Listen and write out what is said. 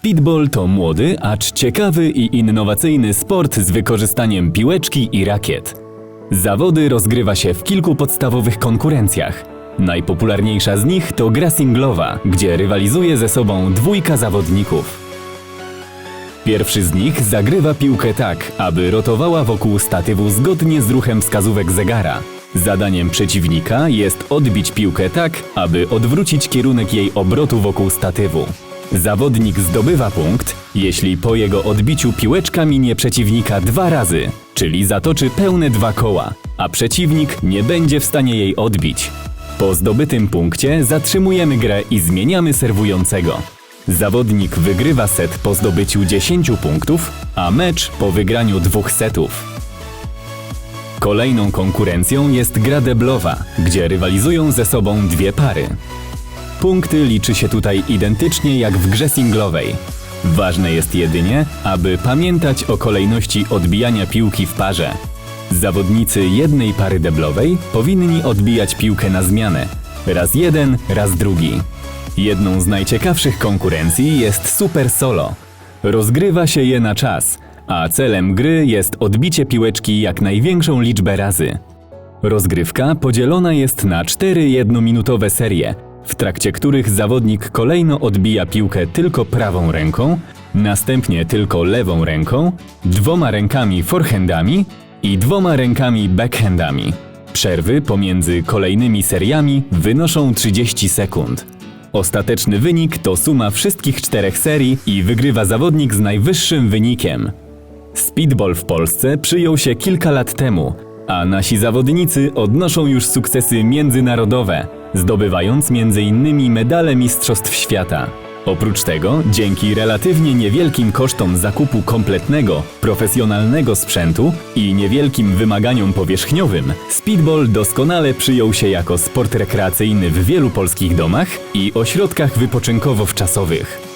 Speedball to młody, acz ciekawy i innowacyjny sport z wykorzystaniem piłeczki i rakiet. Zawody rozgrywa się w kilku podstawowych konkurencjach. Najpopularniejsza z nich to gra singlowa, gdzie rywalizuje ze sobą dwójka zawodników. Pierwszy z nich zagrywa piłkę tak, aby rotowała wokół statywu zgodnie z ruchem wskazówek zegara. Zadaniem przeciwnika jest odbić piłkę tak, aby odwrócić kierunek jej obrotu wokół statywu. Zawodnik zdobywa punkt, jeśli po jego odbiciu piłeczka minie przeciwnika dwa razy, czyli zatoczy pełne dwa koła, a przeciwnik nie będzie w stanie jej odbić. Po zdobytym punkcie zatrzymujemy grę i zmieniamy serwującego. Zawodnik wygrywa set po zdobyciu 10 punktów, a mecz po wygraniu dwóch setów. Kolejną konkurencją jest gra deblowa, gdzie rywalizują ze sobą dwie pary. Punkty liczy się tutaj identycznie jak w grze singlowej. Ważne jest jedynie, aby pamiętać o kolejności odbijania piłki w parze. Zawodnicy jednej pary deblowej powinni odbijać piłkę na zmianę. Raz jeden, raz drugi. Jedną z najciekawszych konkurencji jest Super Solo. Rozgrywa się je na czas, a celem gry jest odbicie piłeczki jak największą liczbę razy. Rozgrywka podzielona jest na cztery jednominutowe serie, w trakcie których zawodnik kolejno odbija piłkę tylko prawą ręką, następnie tylko lewą ręką, dwoma rękami forehandami i dwoma rękami backhandami. Przerwy pomiędzy kolejnymi seriami wynoszą 30 sekund. Ostateczny wynik to suma wszystkich czterech serii i wygrywa zawodnik z najwyższym wynikiem. Speedball w Polsce przyjął się kilka lat temu, a nasi zawodnicy odnoszą już sukcesy międzynarodowe, zdobywając m.in. medale Mistrzostw Świata. Oprócz tego, dzięki relatywnie niewielkim kosztom zakupu kompletnego, profesjonalnego sprzętu i niewielkim wymaganiom powierzchniowym, speedball doskonale przyjął się jako sport rekreacyjny w wielu polskich domach i ośrodkach wypoczynkowo-wczasowych.